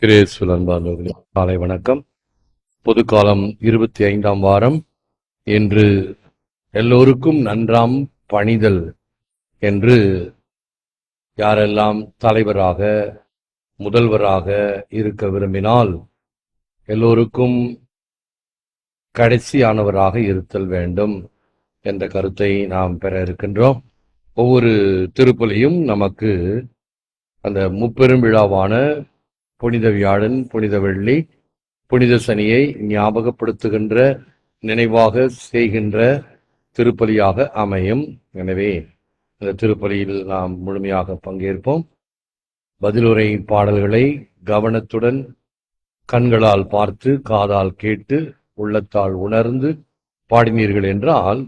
கிரேசுவல் அன்பார்ந்தவர்களே காலை வணக்கம். பொதுக்காலம் இருபத்தி ஐந்தாம் வாரம். என்று எல்லோருக்கும் நன்றாம் பணிதல் என்று யாரெல்லாம் தலைவராக முதல்வராக இருக்க விரும்பினால் எல்லோருக்கும் கடைசியானவராக இருத்தல் வேண்டும் என்ற கருத்தை நாம் பெற இருக்கின்றோம். ஒவ்வொரு திருப்பலியும் நமக்கு அந்த முப்பெரும் விழாவான புனித வியாழன் புனித வெள்ளி புனித சனியை ஞாபகப்படுத்துகின்ற நினைவாக செய்கின்ற திருப்பலியாக அமையும். எனவே இந்த திருப்பலியில் நாம் முழுமையாக பங்கேற்போம். பதிலுரை பாடல்களை கவனத்துடன் கண்களால் பார்த்து காதால் கேட்டு உள்ளத்தால் உணர்ந்து பாடினீர்கள் என்றால்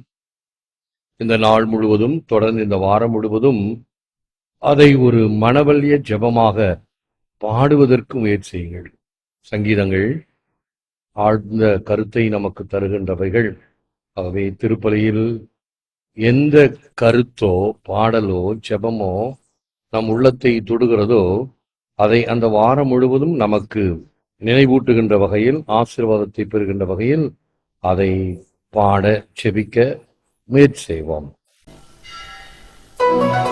இந்த நாள் முழுவதும் தொடர்ந்து இந்த வாரம் முழுவதும் அதை ஒரு மனவல்ய ஜெபமாக பாடுவதற்கு முயற்சி செய்யுங்கள். சங்கீதங்கள் ஆழ்ந்த கருத்தை நமக்கு தருகின்றவைகள். ஆகவே திருப்பலியில் எந்த கருத்தோ பாடலோ ஜெபமோ நம் உள்ளத்தை தொடுகிறதோ அதை அந்த வாரம் முழுவதும் நமக்கு நினைவூட்டுகின்ற வகையில் ஆசீர்வாதத்தை பெறுகின்ற வகையில் அதை பாட செபிக்க முயற்சி செய்வோம். இறைவா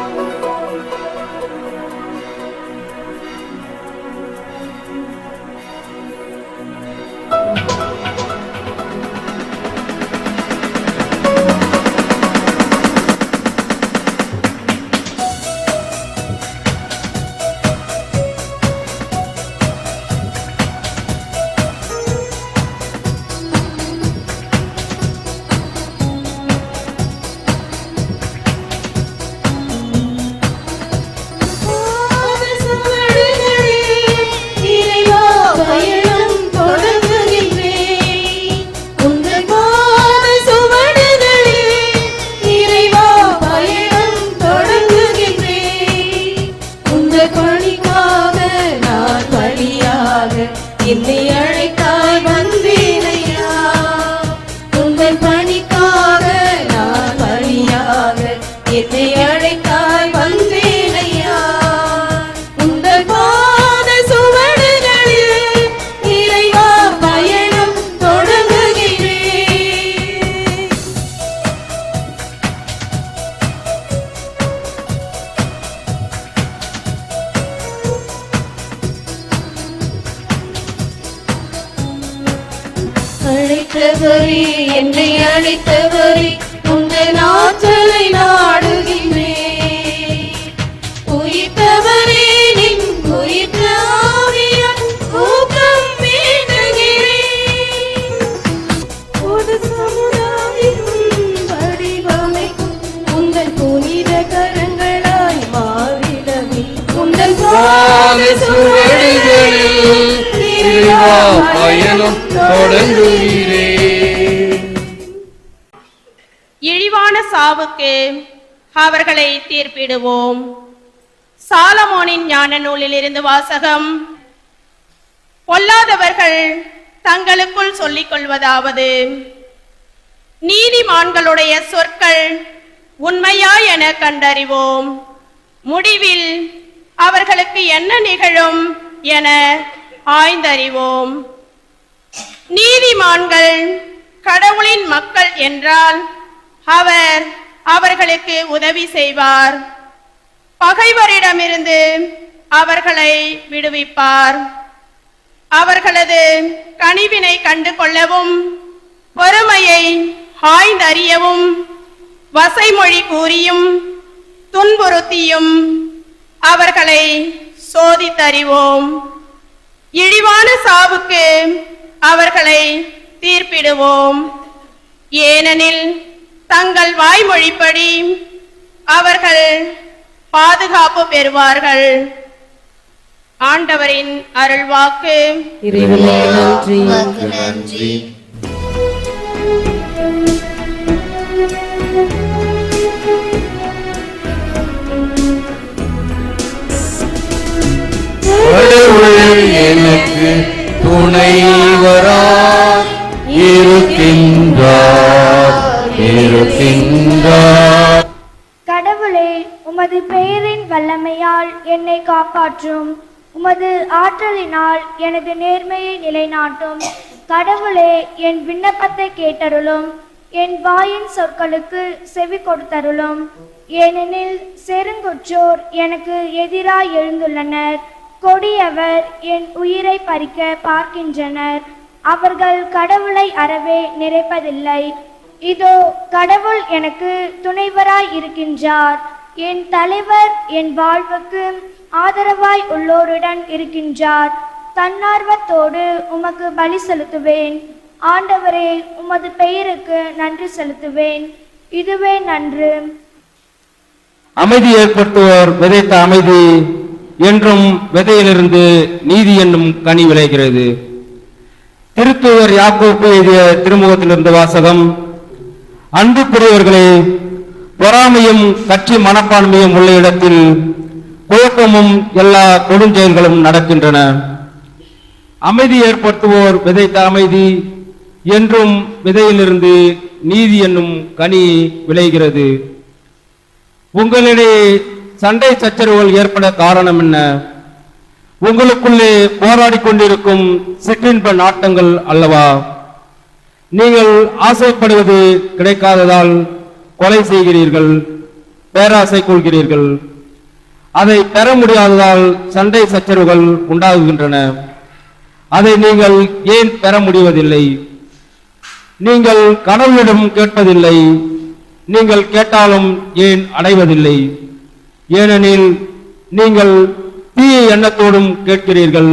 இழிவான சாவுக்கு அவர்களை தீர்ப்பிடுவோம். சாலமோனின் ஞான நூலில் இருந்து வாசகம். பொல்லாதவர்கள் தங்களுக்குள் சொல்லிக் கொள்வதாவது. நீதிமான்களுடைய சொற்கள் உண்மையா என கண்டறிவோம். முடிவில் அவர்களுக்கு என்ன நிகழும் என ஆய்ந்தறிவோம். நீதிமான்கள் கடவுளின் மக்கள் என்றால் அவர் அவர்களுக்கு உதவி செய்வார். பகைவரிடமிருந்து அவர்களை விடுவிப்பார். அவர்களது கனிவினை கண்டு கொள்ளவும் பொறுமையை ஆய்ந்தறியவும் வசைமொழி கூறியும் துன்புறுத்தியும் அவர்களை சோதித்தறிவோம். இழிவான சாவுக்கு அவர்களை தீர்ப்பிடுவோம். ஏனெனில் தங்கள் வாய்மொழிப்படி அவர்கள் பாதுகாப்பு பெறுவார்கள். ஆண்டவரின் அருள்வாக்கு. நன்றி. நன்றி. இருக்கின்றார் கடவுளே உமது பெயரின் வல்லமையால் என்னை காப்பாற்றும். உமது ஆற்றலினால் எனது நேர்மையை நிலைநாட்டும். கடவுளே என் விண்ணப்பத்தை கேட்டருளும். என் வாயின் சொற்களுக்கு செவி கொடுத்தருளும். ஏனெனில் செருங்குற்றோர் எனக்கு எதிராய் எழுந்துள்ளனர். கொடியவர் என் உயிரை பறிக்க பார்க்கின்றனர். அவர்கள் கடவுளை அறவே நிறைப்பதில்லை இதோ கடவுள் எனக்கு துணைவராய் இருக்கின்றார். என் தலைவர் என் வாழ்வுக்கு ஆதரவாய் உள்ளோருடன் இருக்கின்றார். தன்னார்வத்தோடு உமக்கு பலி செலுத்துவேன். ஆண்டவரே உமது பெயருக்கு நன்றி செலுத்துவேன். இதுவே நன்று. அமைதி ஏற்படுத்துவோர் விதைத்த அமைதி என்றும் விதையிலிருந்து நீதி என்னும் கனி விளைகிறது. திருத்தூர் யாக்கோப்பு எழுதிய திருமுகத்திலிருந்து வாசகம் அன்புக்குரியவர்களே பொறாமையும் கட்சி மனப்பான்மையும் உள்ள இடத்தில் குழப்பமும் எல்லா கொடுஞ்செயல்களும் நடக்கின்றன. அமைதி ஏற்படுத்துவோர் விதைத்த அமைதி என்றும் விதையிலிருந்து நீதி என்னும் கனி விளைகிறது. உங்களிடையே சண்டை சச்சரவுகள் ஏற்பட காரணம் என்ன? உங்களுக்குள்ளே போராடி கொண்டிருக்கும் சிற்றின்ப நாட்டங்கள் அல்லவா? நீங்கள் ஆசைப்படுவது கிடைக்காததால் கொலை செய்கிறீர்கள் பேராசை கொள்கிறீர்கள். அதை பெற முடியாததால் சண்டை சச்சரவுகள் உண்டாகுகின்றன. அதை நீங்கள் ஏன் பெற முடிவதில்லை? நீங்கள் கடவுளிடம் கேட்பதில்லை. நீங்கள் கேட்டாலும் ஏன் அடைவதில்லை? ஏனெனில் நீங்கள் தீய எண்ணத்தோடும் கேட்கிறீர்கள்.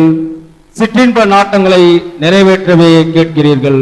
சிற்றின்ப நாட்டங்களை நிறைவேற்றவே கேட்கிறீர்கள்.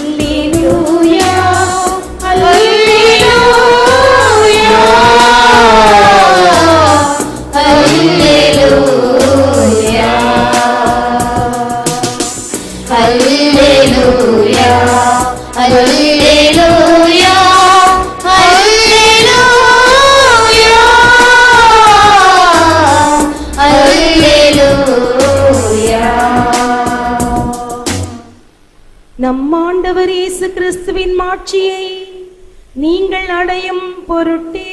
நம் ஆண்டவர் இயேசு கிறிஸ்துவின் மாட்சியை நீங்கள் அடையும் பொருட்டே.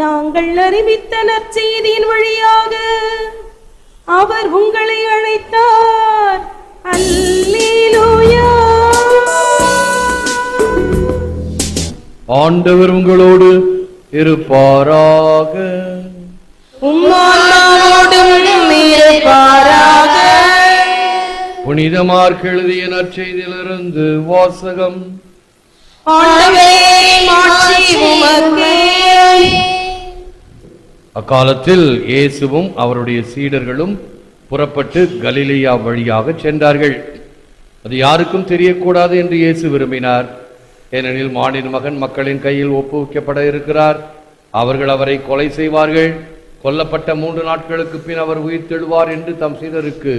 நாங்கள் அறிவித்த நற்செய்தியின் வழியாக அவர் உங்களை அழைத்தார். அல்லேலூயா. ஆண்டவர் உங்களோடு இருப்பாராக. உம்மானோடும் இருப்பாராக புனிதமார்க்கு எழுதிய நற்செய்தியிலிருந்து வாசகம். அக்காலத்தில் இயேசுவும் அவருடைய சீடர்களும் புறப்பட்டு கலிலேயா வழியாக சென்றார்கள். அது யாருக்கும் தெரியக்கூடாது என்று இயேசு விரும்பினார். ஏனெனில் மானின் மகன் மக்களின் கையில் ஒப்புவிக்கப்பட இருக்கிறார். அவர்கள் அவரை கொலை செய்வார்கள். கொல்லப்பட்ட மூன்று நாட்களுக்கு பின் அவர் உயிர்த்தெழுவார் என்று தம் சீடருக்கு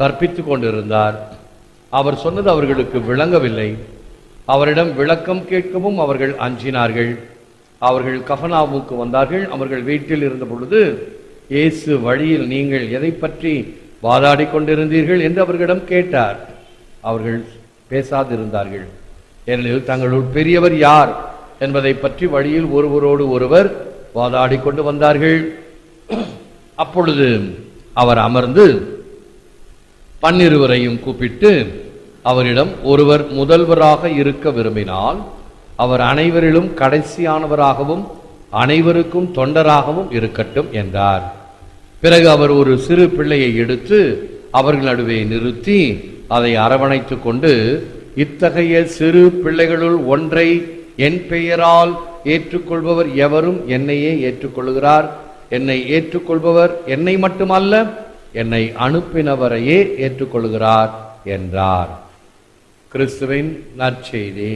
கற்பித்துக் கொண்டிருந்தார். அவர் சொன்னது அவர்களுக்கு விளங்கவில்லை. அவரிடம் விளக்கம் கேட்கவும் அவர்கள் அஞ்சினார்கள். அவர்கள் கஃபனாவுக்கு வந்தார்கள். அவர்கள் வீட்டில் இருந்த பொழுது இயேசு வழியில் நீங்கள் எதை பற்றி வாதாடி கொண்டிருந்தீர்கள்? என்று அவர்களிடம் கேட்டார். அவர்கள் பேசாதிருந்தார்கள். ஏனெனில் தங்களுள் பெரியவர் யார் என்பதை பற்றி வழியில் ஒருவரோடு ஒருவர் வாதாடி கொண்டு வந்தார்கள். அப்பொழுது அவர் அமர்ந்து பன்னிருவரையும் கூப்பிட்டு அவரிடம் ஒருவர் முதல்வராக இருக்க விரும்பினால் அவர் அனைவரிலும் கடைசியானவராகவும் அனைவருக்கும் தொண்டராகவும் இருக்கட்டும் என்றார். பிறகு அவர் ஒரு சிறு பிள்ளையை எடுத்து அவர்கள் நடுவே நிறுத்தி அதை அரவணைத்து கொண்டு இத்தகைய சிறு பிள்ளைகளுள் ஒன்றை என் பெயரால் ஏற்றுக்கொள்பவர் எவரும் என்னையே ஏற்றுக்கொள்கிறார் என்னை ஏற்றுக்கொள்பவர் என்னை மட்டுமல்ல என்னை அனுப்பினவரையே ஏற்றுக்கொள்கிறார் என்றார் கிறிஸ்துவின் நற்செய்தி.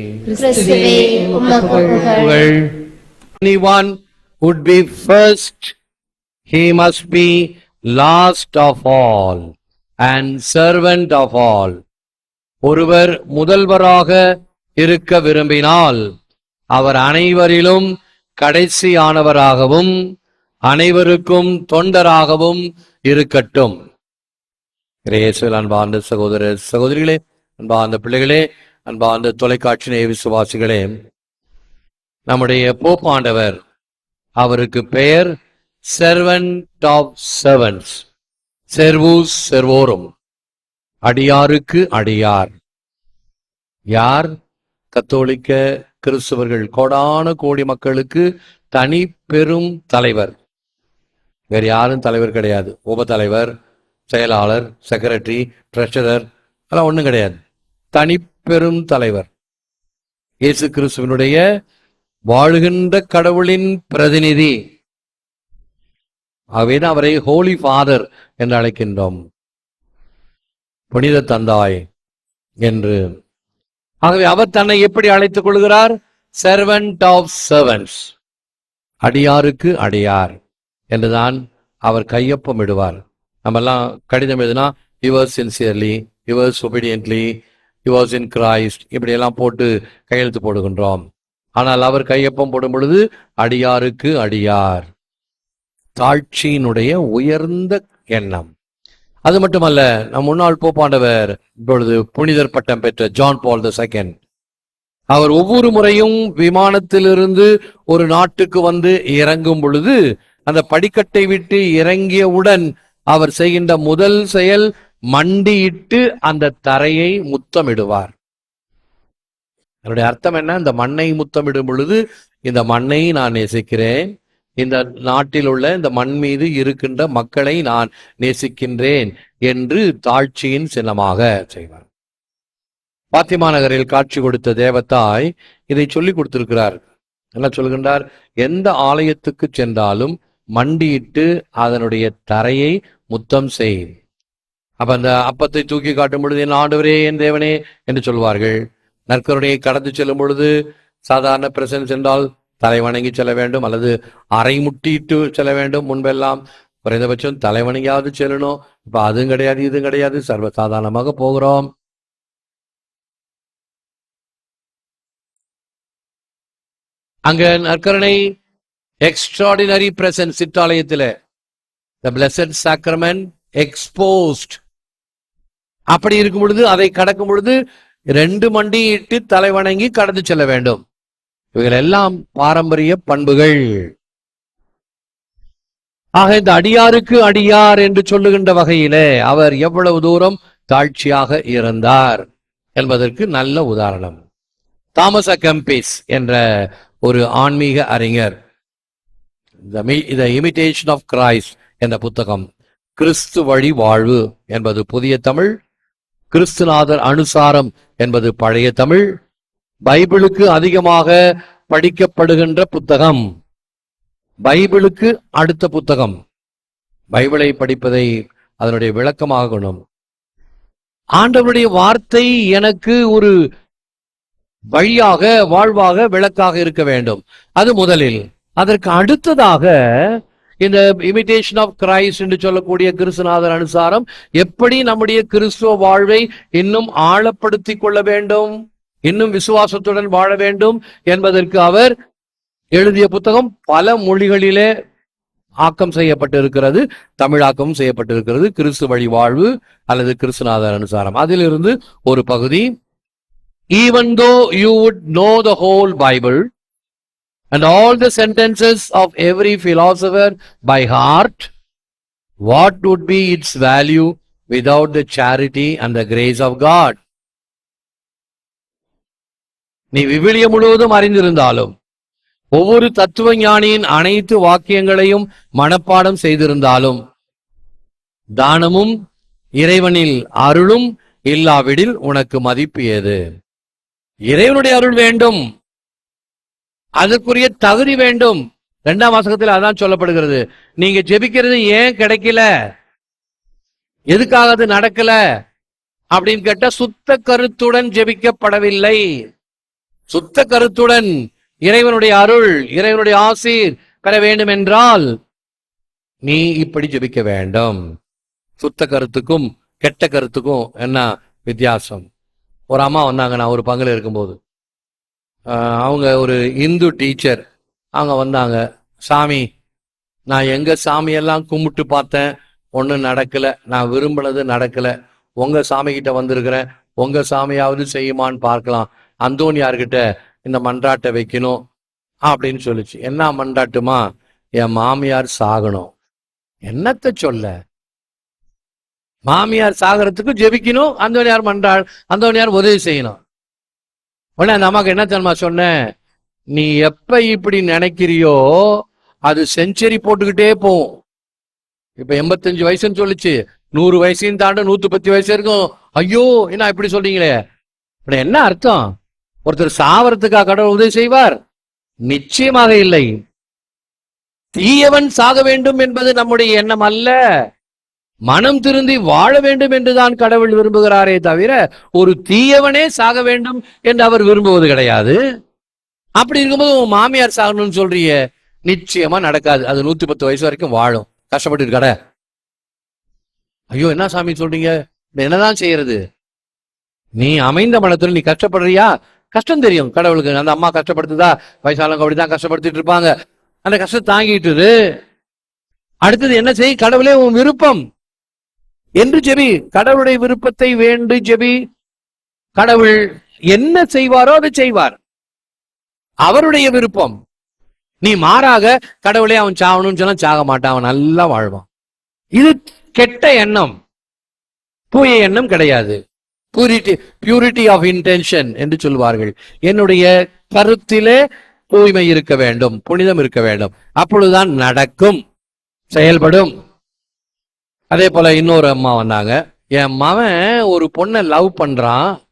Anyone would be first, he must be last of all and servant of all. ஒருவர் முதல்வராக இருக்க விரும்பினால் அவர் அனைவரிலும் கடைசியானவராகவும் அனைவருக்கும் தொண்டராகவும் இருக்கட்டும். இயேசுவில் அன்பார்ந்த சகோதர சகோதரிகளே அன்பார்ந்த பிள்ளைகளே அன்பார்ந்த தொலைக்காட்சி நேய விசுவாசிகளே நம்முடைய போப்பாண்டவர் அவருக்கு பெயர் செர்வன்ட் ஆஃப் செவன்ஸ் செர்வூஸ் செர்வோரும் அடியாருக்கு அடியார். யார்? கத்தோலிக்க கிறிஸ்தவர்கள் கோடான கோடி மக்களுக்கு தனி பெரும் தலைவர். வேற யாரும் தலைவர் கிடையாது. உப தலைவர் செயலாளர் செக்ரட்டரி ட்ரெஷரர் அதெல்லாம் ஒன்றும் கிடையாது. தனிப்பெரும் தலைவர். இயேசு கிறிஸ்துவனுடைய வாழுகின்ற கடவுளின் பிரதிநிதி. ஆகவேதான் அவரை ஹோலி ஃபாதர் என்று அழைக்கின்றோம். புனித தந்தாய் என்று. ஆகவே அவர் தன்னை எப்படி அழைத்துக் கொள்கிறார்? செர்வன்ட் ஆஃப் சர்வன்ஸ் அடியாருக்கு அடியார். என்றுதான் அவர் கையொப்பம் இடுவார். நம்மெல்லாம் கடிதம் எழுதினா your sincerely yours obediently yours in Christ இப்படியெல்லாம் போட்டு கையெழுத்து போடுகின்றோம். ஆனால் அவர் கையொப்பம் போடும் பொழுது அடியாருக்கு அடியார். தாழ்ச்சியினுடைய உயர்ந்த எண்ணம். அது மட்டுமல்ல நம் முன்னாள் போப்பாண்டவர் இப்பொழுது புனிதர் பட்டம் பெற்ற ஜான் பால் த செகண்ட். அவர் ஒவ்வொரு முறையும் விமானத்திலிருந்து ஒரு நாட்டுக்கு வந்து இறங்கும் பொழுது அந்த படிக்கட்டை விட்டு இறங்கியவுடன் அவர் செய்கின்ற முதல் செயல் மண்டியிட்டு அந்த தரையை முத்தமிடுவார். அதனுடைய அர்த்தம் என்ன? இந்த மண்ணை முத்தமிடும் பொழுது இந்த மண்ணை நான் நேசிக்கிறேன். இந்த நாட்டில் உள்ள இந்த மண் மீது இருக்கின்ற மக்களை நான் நேசிக்கின்றேன் என்று தாழ்ச்சியின் சின்னமாக செய்வார். பாத்திமா நகரில் காட்சி கொடுத்த தேவத்தாய் இதை சொல்லி கொடுத்திருக்கிறார். என்ன சொல்கின்றார்? எந்த ஆலயத்துக்கு சென்றாலும் மண்டியிட்டு அதனுடைய தரையை முத்தம் செய். அப்ப அந்த அப்பத்தை தூக்கி காட்டும் பொழுது என் ஆண்டவரே என் தேவனே என்று சொல்வார்கள். நற்கருணையை கடந்து செல்லும் பொழுது சாதாரண பிரசன்ஸ் என்றால் தலை வணங்கி செல்ல வேண்டும் அல்லது அரை முட்டிட்டு செல்ல வேண்டும். முன்பெல்லாம் குறைந்தபட்சம் தலை வணங்கியாவது செல்லணும். இப்ப அதுவும் கிடையாது இதுவும் கிடையாது. சர்வ சாதாரணமாக போகிறோம். அங்க நற்கருணை எக்ஸ்ட்ராடினரி பிரசன்ஸ் சிற்றாலயத்தில். த பிளஸட் சாக்ரமெண்ட் எக்ஸ்போஸ்ட் அப்படி இருக்கும் பொழுது அதை கடக்கும் பொழுது ரெண்டு மண்டியிட்டு தலை வணங்கி கடந்து செல்ல வேண்டும். இவைகள் எல்லாம் பாரம்பரிய பண்புகள். ஆக இந்த அடியாருக்கு அடியார் என்று சொல்லுகின்ற வகையிலே அவர் எவ்வளவு தூரம் தாழ்ச்சியாக இருந்தார் என்பதற்கு நல்ல உதாரணம். தாமஸ் அகம்பிஸ் என்ற ஒரு ஆன்மீக அறிஞர் த இமிட்டேஷன் ஆஃப் கிரைஸ்ட் என்ற புத்தகம். கிறிஸ்து வழி வாழ்வு என்பது புதிய தமிழ். கிறிஸ்துநாதர் அனுசாரம் என்பது பழைய தமிழ். பைபிளுக்கு அதிகமாக படிக்கப்படுகின்ற புத்தகம். பைபிளுக்கு அடுத்த புத்தகம். பைபிளை படிப்பதை அதனுடைய விளக்கமாக கொள்ளும். ஆண்டவருடைய வார்த்தை எனக்கு ஒரு வழியாக வாழ்வாக விளக்காக இருக்க வேண்டும். அது முதலில் அதற்கு அடுத்ததாக இந்த இமிடேஷன் ஆஃப் கிரைஸ்ட் என்று சொல்லக்கூடிய கிறிஸ்துநாதர் அனுசாரம் எப்படி நம்முடைய கிறிஸ்துவ வாழ்வை இன்னும் ஆழப்படுத்திக் கொள்ள வேண்டும் இன்னும் விசுவாசத்துடன் வாழ வேண்டும் என்பதற்கு அவர் எழுதிய புத்தகம் பல மொழிகளிலே ஆக்கம் செய்யப்பட்டிருக்கிறது தமிழாக்கம் செய்யப்பட்டிருக்கிறது கிறிஸ்து வழி வாழ்வு அல்லது கிறிஸ்துநாதர் அனுசாரம். அதிலிருந்து ஒரு பகுதி even though you would know the whole Bible and all the sentences of every philosopher by heart what would be its value without the charity and the grace of God நீ விவிலியம் முழுவதும் அறிந்திருந்தாலும் ஒவ்வொரு தத்துவ ஞானியின் அனைத்து வாக்கியங்களையும் மனப்பாடம் செய்திருந்தாலும் தானமும் இறைவனில் அருளும் இல்லாவிடில் உனக்கு மதிப்பு ஏது? இறைவனுடைய அருள் வேண்டும். அதற்குரிய தகுதி வேண்டும். இரண்டாம் வாசகத்தில் அதான் சொல்லப்படுகிறது. நீங்க ஜெபிக்கிறது ஏன் கிடைக்கல? எதுக்காக அது நடக்கல? அப்படின்னு கேட்டா சுத்த கருத்துடன் ஜெபிக்கப்படவில்லை. சுத்த கருத்துடன் இறைவனுடைய அருள் இறைவனுடைய ஆசீர் பெற வேண்டும் என்றால் நீ இப்படி ஜெபிக்க வேண்டும். சுத்த கருத்துக்கும் கெட்ட கருத்துக்கும் என்ன வித்தியாசம்? ஒரு அம்மா வந்தாங்க நான் ஒரு பங்குல இருக்கும்போது. அவங்க ஒரு இந்து டீச்சர். அவங்க வந்தாங்க. சாமி நான் எங்க சாமியெல்லாம் கும்பிட்டு பார்த்தேன். ஒன்றும் நடக்கல. நான் விரும்பினது நடக்கல. உங்க சாமி கிட்ட வந்திருக்கிறேன். உங்க சாமியாவது செய்யுமான்னு பார்க்கலாம். அந்தோனியார்கிட்ட இந்த மன்றாட்டை வைக்கணும்? அப்படின்னு சொல்லிச்சு. என்ன மன்றாட்டுமா? என் மாமியார் சாகணும். என்னத்த சொல்ல? மாமியார் சாகிறதுக்கு ஜெபிக்கணும். அந்தோனியார் மன்றாள் அந்தோனியார் உதவி செய்யணும். உடனே அந்த அம்மாவுக்கு என்ன தெரியுமா சொன்னேன் நீ எப்ப இப்படி நினைக்கிறியோ அது செஞ்சுரி போட்டுக்கிட்டே போகும். இப்ப எண்பத்தஞ்சு வயசுன்னு சொல்லிச்சு. நூறு வயசையும் தாண்ட நூத்தி பத்து வயசு இருக்கும். ஐயோ என்ன இப்படி சொல்றீங்களே? இப்படி என்ன அர்த்தம்? ஒருத்தர் சாவறதுக்கா கடவுள் உதவி செய்வார். நிச்சயமாக இல்லை. தீயவன் சாக வேண்டும் என்பது நம்முடைய எண்ணம் அல்ல. மனம் திருந்தி வாழ வேண்டும் என்றுதான் கடவுள் விரும்புகிறாரே தவிர ஒரு தீயவனே சாக வேண்டும் என்று அவர் விரும்புவது கிடையாது. அப்படி இருக்கும்போது உன் மாமியார் சாகணும்னு சொல்றிய நிச்சயமா நடக்காது. அது நூத்தி பத்து வயசு வரைக்கும் வாழும். கஷ்டப்பட்டு இருக்கட ஐயோ என்ன சாமி சொல்றீங்க? என்னதான் செய்யறது? நீ அமைந்த மனத்துல நீ கஷ்டப்படுறியா? கஷ்டம் தெரியும். கடவுளுக்கு அந்த அம்மா கஷ்டப்படுத்துதா? வயசானவங்க அப்படிதான் கஷ்டப்படுத்திட்டு இருப்பாங்க. அந்த கஷ்டத்தை தாங்கிட்டு அடுத்தது என்ன செய்ய கடவுளே உன் விருப்பம். என்று ஜெபி. கடவுளுடைய விருப்பத்தை வேண்டு ஜெபி. கடவுள் என்ன செய்வாரோ அதை செய்வார். அவருடைய விருப்பம். நீ மாறாக கடவுளே அவன் சாகணும்னு சொன்னா சாக மாட்டான் அவன் நல்லா வாழ்வான். இது கெட்ட எண்ணம். தூய எண்ணம் கிடையாது. பியூரிட்டி பியூரிட்டி ஆஃப் இன்டென்ஷன் என்று சொல்வார்கள். என்னுடைய கருத்திலே தூய்மை இருக்க வேண்டும் புனிதம் இருக்க வேண்டும். அப்பொழுதுதான் நடக்கும் செயல்படும். அதே போல இன்னொரு அம்மா வந்தாங்க. என் மவன் ஒரு பொண்ணை லவ் பண்றான்.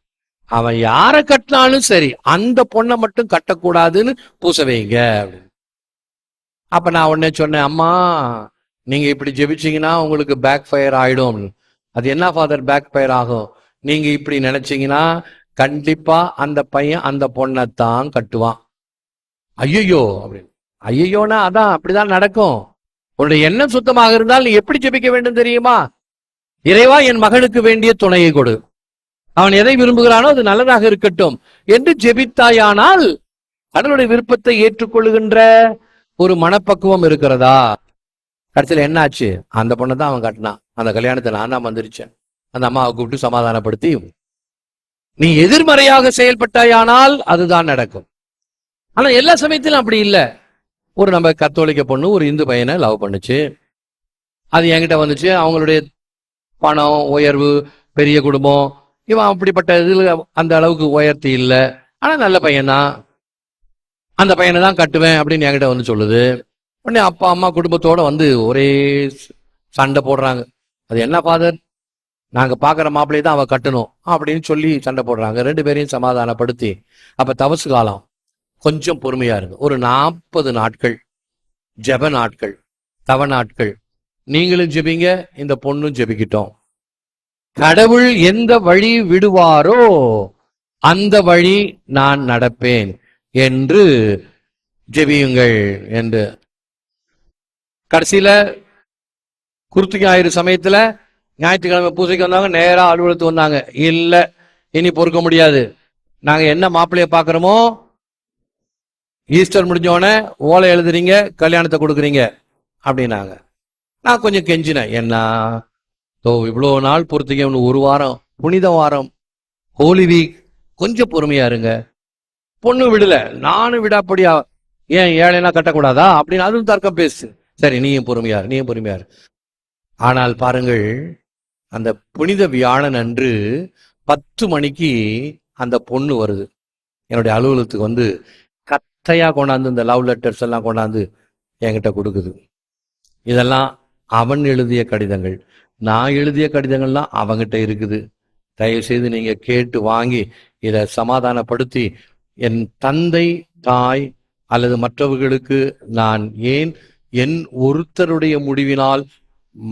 அவன் யாரை கட்டினாலும் சரி அந்த பொண்ணை மட்டும் கட்டக்கூடாதுன்னு பூச வைங்க. அப்படின்னு அப்ப நான் உடனே சொன்னேன் அம்மா நீங்க இப்படி ஜெபிச்சீங்கன்னா உங்களுக்கு பேக் ஃபயர் ஆயிடும். அப்படின்னு. அது என்ன ஃபாதர் பேக் ஃபயர் ஆகும்? நீங்க இப்படி நினைச்சீங்கன்னா கண்டிப்பா அந்த பையன் அந்த பொண்ணை தான் கட்டுவான். ஐயோ அப்படின்னு. ஐயோனா அதான் அப்படிதான் நடக்கும். உன்னுடைய எண்ணம் சுத்தமாக இருந்தால் நீ எப்படி ஜெபிக்க வேண்டும் தெரியுமா? இறைவா என் மகனுக்கு வேண்டிய துணையை கொடு. அவன் எதை விரும்புகிறானோ அது நல்லதாக இருக்கட்டும். என்று ஜெபித்தாயானால் கடவுளுடைய விருப்பத்தை ஏற்றுக்கொள்ளுகின்ற ஒரு மனப்பக்குவம் இருக்கிறதா? கடைசியில் என்ன ஆச்சு அந்த பொண்ணை தான் அவன் கட்டினான். அந்த கல்யாணத்தை நான் தான் வந்துருச்சேன் அந்த அம்மாவை கூப்பிட்டு சமாதானப்படுத்தி நீ எதிர்மறையாக செயல்பட்டாயானால் அதுதான் நடக்கும். ஆனா எல்லா சமயத்திலும் அப்படி இல்லை. ஒரு நம்ம கத்தோலிக்க பொண்ணு ஒரு இந்து பையனை லவ் பண்ணுச்சு. அது என்கிட்ட வந்துச்சு. அவங்களுடைய பணம் உயர்வு பெரிய குடும்பம் இவன் அப்படிப்பட்ட இதில் அந்த அளவுக்கு உயர்த்தி இல்லை. ஆனால் நல்ல பையன்தான். அந்த பையனை தான் கட்டுவேன் அப்படின்னு என்கிட்ட வந்து சொல்லுது. உடனே அப்பா அம்மா குடும்பத்தோட வந்து ஒரே சண்டை போடுறாங்க. அது என்ன ஃபாதர் நாங்கள் பார்க்குற மாப்பிள்ளையை தான் அவள் கட்டணும். அப்படின்னு சொல்லி சண்டை போடுறாங்க. ரெண்டு பேரையும் சமாதானப்படுத்தி. அப்போ தவசு காலம். கொஞ்சம் பொறுமையா இருங்க. ஒரு நாற்பது நாட்கள் ஜப நாட்கள் தவ நாட்கள். நீங்களும் ஜெபிங்க இந்த பொண்ணும் ஜெபிக்கிட்டோம். கடவுள் எந்த வழி விடுவாரோ அந்த வழி நான் நடப்பேன் என்று ஜெபியுங்கள் என்று. கடைசியில குருத்து ஞாயிறு சமயத்துல ஞாயிற்றுக்கிழமை பூஜைக்கு வந்தாங்க நேரா அலுவலகத்துக்கு வந்தாங்க. இல்ல இனி பொறுக்க முடியாது. நாங்க என்ன மாப்பிள்ளைய பாக்குறோமோ ஈஸ்டர் முடிஞ்ச உடனே ஓலை எழுதுறீங்க கல்யாணத்தை கொடுக்குறீங்க அப்படின்னாங்க. நான் கொஞ்சம் கெஞ்சினேன். என்ன? ஓ இவ்வளோ நாள் பொறுத்தீங்க ஒரு வாரம் புனித வாரம் ஹோலி வீக். கொஞ்சம் பொறுமையா இருங்க. பொண்ணு விடல. நானும் விடாப்படியா ஏன் ஏழைனா கட்டக்கூடாதா? அப்படின்னு அதுவும் தர்க்கம் பேசு சரி நீயும் பொறுமையாரு நீயும் பொறுமையாரு ஆனால் பாருங்கள் அந்த புனித வியாழன் அன்று பத்து மணிக்கு அந்த பொண்ணு வருது. என்னுடைய அலுவலகத்துக்கு வந்து கத்தையா கொண்டாந்து இந்த லவ் லெட்டர்ஸ் எல்லாம் கொண்டாந்து என்கிட்ட கொடுக்குது. இதெல்லாம் அவன் எழுதிய கடிதங்கள். நான் எழுதிய கடிதங்கள்லாம் அவங்கிட்ட இருக்குது. தயவு செய்து கேட்டு வாங்கி இதை சமாதானப்படுத்தி என் தந்தை தாய் அல்லது மற்றவர்களுக்கு நான் ஏன் என் ஒருத்தருடைய முடிவினால்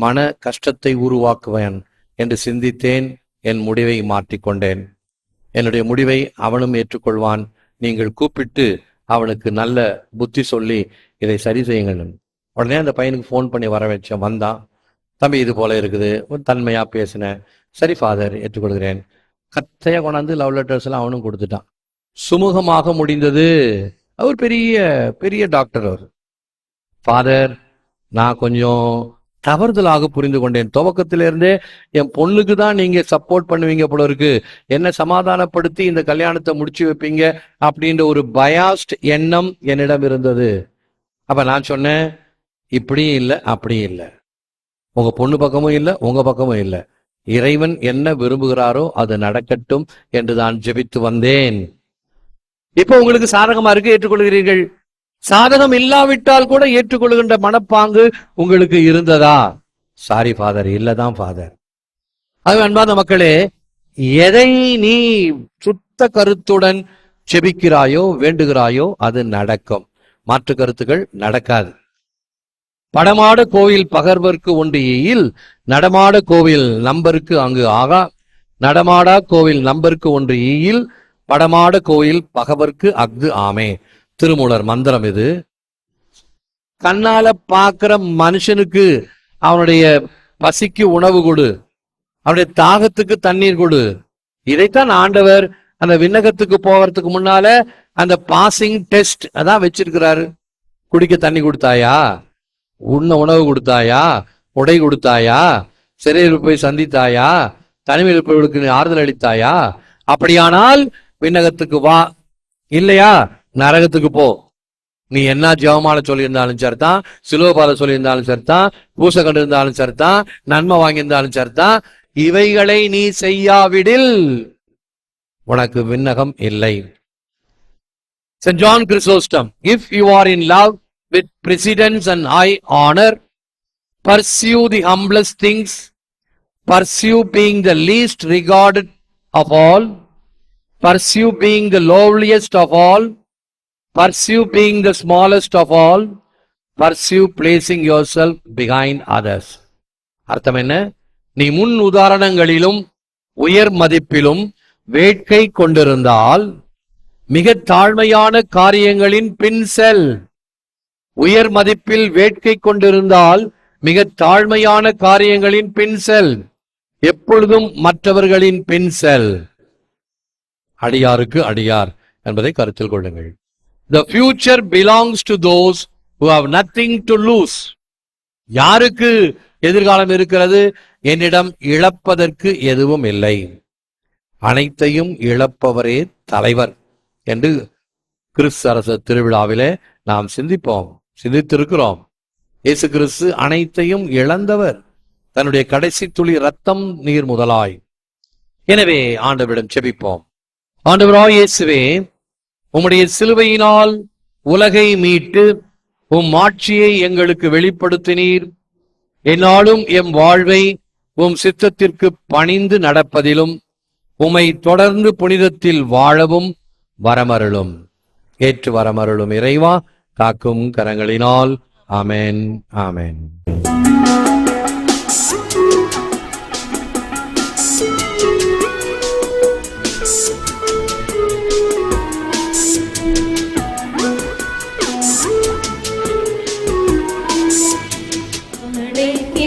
மன கஷ்டத்தை உருவாக்குவேன் என்று சிந்தித்தேன் என் முடிவை மாற்றிக்கொண்டேன். என்னுடைய முடிவை அவனும் ஏற்றுக்கொள்வான். நீங்கள் கூப்பிட்டு அவனுக்கு நல்ல புத்தி சொல்லி இதை சரி செய்யுங்கள் உடனே அந்த பையனுக்கு ஃபோன் பண்ணி வர வச்சேன் வந்தான் தம்பி இது போல இருக்குது. தன்மையாக பேசினேன் சரி ஃபாதர் ஏற்றுக்கொள்கிறேன். கத்தையாக கொண்டாந்து லவ் லெட்டர்ஸ் எல்லாம் அவனும் கொடுத்துட்டான். சுமூகமாக முடிந்தது. அவர் பெரிய பெரிய டாக்டர் அவர். ஃபாதர் நான் கொஞ்சம் தவறுதலாக புரிந்து கொண்டேன் துவக்கத்திலிருந்தே என் பொண்ணுக்கு தான் நீங்க சப்போர்ட் பண்ணுவீங்க போல இருக்கு. என்ன சமாதானப்படுத்தி இந்த கல்யாணத்தை முடிச்சு வைப்பீங்க? அப்படின்ற ஒரு பயாஸ்ட் எண்ணம் என்னிடம் இருந்தது. அப்ப நான் சொன்னேன் இப்படியும் இல்லை அப்படியும் இல்லை. உங்க பொண்ணு பக்கமும் இல்லை உங்க பக்கமும் இல்லை. இறைவன் என்ன விரும்புகிறாரோ அது நடக்கட்டும் என்று நான் ஜெபித்து வந்தேன். இப்போ உங்களுக்கு சாதகமா இருக்கு ஏற்றுக்கொள்கிறீர்கள்? சாதகம் இல்லாவிட்டால் கூட ஏற்றுக்கொள்கின்ற மனப்பாங்கு உங்களுக்கு இருந்ததா? சாரி ஃபாதர் இல்லதான் ஃபாதர் அது அன்பான மக்களே எதை நீ சுத்த கருத்துடன் செபிக்கிறாயோ வேண்டுகிறாயோ அது நடக்கும். மாற்று கருத்துக்கள் நடக்காது. படமாட கோவில் பகர்வர்க்கு ஒன்றியில் நடமாட கோவில் நம்பருக்கு அங்கு ஆகா நடமாடா கோவில் நம்பருக்கு ஒன்று ஈயில் படமாட கோயில் பகவர்க்கு அஃது ஆமே. திருமூலர் மந்திரம் இது. கண்ணால பார்க்கிற மனுஷனுக்கு அவனுடைய பசிக்கு உணவு கொடு. அவனுடைய தாகத்துக்கு தண்ணீர் கொடு. இதைத்தான் ஆண்டவர் அந்த விண்ணகத்துக்கு போகிறதுக்கு முன்னால அந்த பாசிங் டெஸ்ட் அதான் வச்சிருக்கிறாரு. குடிக்க தண்ணி கொடுத்தாயா? உண்ண உணவு கொடுத்தாயா? உடை கொடுத்தாயா? சிறையில் போய் சந்தித்தாயா? தனிமையில் இருப்பவர்களுக்கு ஆறுதல் அளித்தாயா? அப்படியானால் விண்ணகத்துக்கு வா. இல்லையா? நரகத்துக்கு போ. நீ என்ன ஜெபமால சொல்லியிருந்தாலும் சரிதான் சிலுவபால சொல்லியிருந்தாலும் சரிதான் பூசை கண்டிருந்தாலும் சரிதான் நன்மை வாங்கியிருந்தாலும் சரிதான். இவைகளை நீ செய்யாவிடில். உனக்கு விண்ணகம் இல்லை. Saint John Chrysostom if you are in love with precedence and high honour pursue the humblest things pursue being the least regarded of all pursue being the lowliest of all pursue being the smallest of all, pursue placing yourself behind others. அர்த்தம் என்ன? நீ முன் உதாரணங்களிலும் உயர் மதிப்பிலும் வேட்கை கொண்டிருந்தால் மிக தாழ்மையான காரியங்களின் பின் செல். உயர் மதிப்பில் வேட்கை கொண்டிருந்தால் மிக தாழ்மையான காரியங்களின் பின் செல். எப்பொழுதும் மற்றவர்களின் பின் செல். அடியாருக்கு அடியார் என்பதை கருத்தில் கொள்ளுங்கள். The future belongs to those who have to lose யாருக்கு எதிர்காலம் இருக்கிறது? என்னிடம் இழப்பதற்கு எதுவும் இல்லை. அனைத்தையும் இழப்பவரே தலைவர் என்று கிறிஸ்து அரச திருவிழாவிலே நாம் சிந்திப்போம் சிந்தித்திருக்கிறோம். இயேசு கிறிஸ்து அனைத்தையும் இழந்தவர். தன்னுடைய கடைசி துளி ரத்தம் நீர் முதலாய். எனவே ஆண்டவரிடம் செபிப்போம் ஆண்டவராய் இயேசுவே உம்முடைய சிலுவையினால் உலகை மீட்டு உம் ஆட்சியை எங்களுக்கு வெளிப்படுத்தினீர். என்னாலும் எம் வாழ்வை உம் சித்தத்திற்கு பணிந்து நடப்பதிலும் உம்மை தொடர்ந்து புனிதத்தில் வாழவும் வரமருளும். ஏற்று வரமருளும் இறைவா காக்கும் கரங்களினால். ஆமேன் ஆமென். கோடைகள்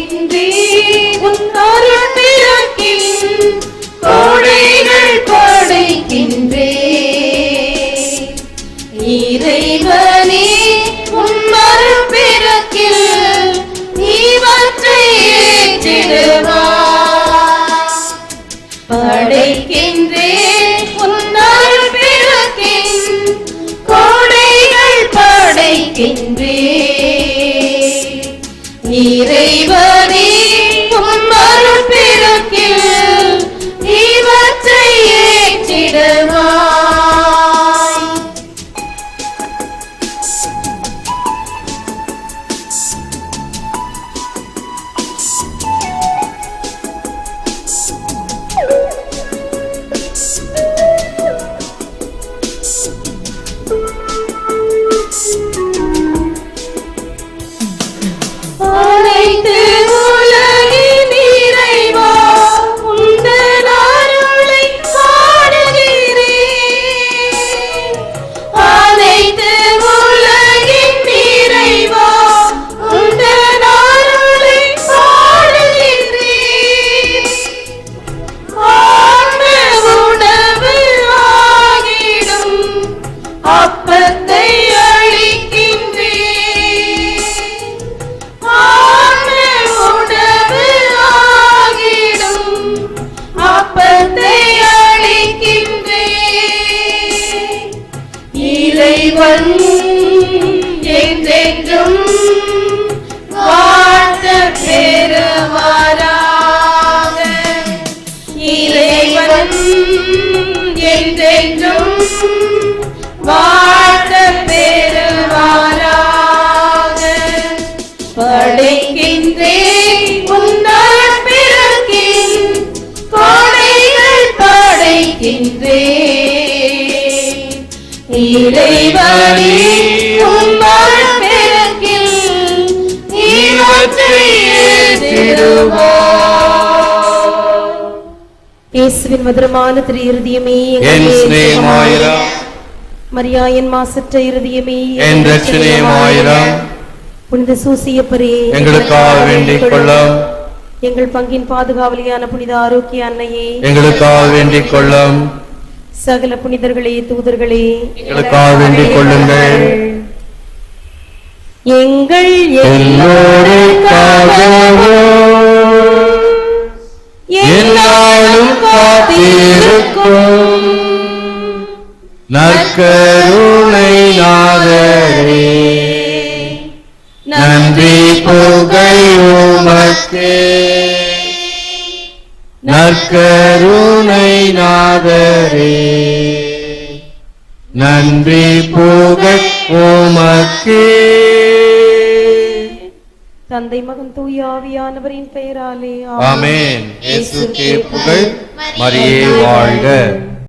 இறைவனே உன்னால் பிறக்கில் இயேசுவின் மதுரமான திரு இருதயமே என் சிநேகமாயிரம். மரியாயன் மாசற்ற இருதயமே என் ரட்சணியமாயிரம் புனித சூசியப்பரே எங்களுக்காக வேண்டிக் கொள்ளும். எங்கள் பங்கின் பாதுகாவலியான புனித ஆரோக்கிய அன்னையே. எங்களுக்காக வேண்டிக் கொள்ளும். சகல புனிதர்களே தூதர்களே எங்களுக்காக வேண்டிக் கொள்ளுங்கள். எங்கள் என்னாலும் காத்திருக்கும் நற்கருணை நாதரே. நன்றி புகழ் உமக்கே. நற்கருணை நாதரே. நன்றி புகழ் உமக்கே. தந்தை மகன் தூய ஆவியானவரின் பெயராலே ஆமென். இயேசுக்கே புகழ். மரியே வாழ்க.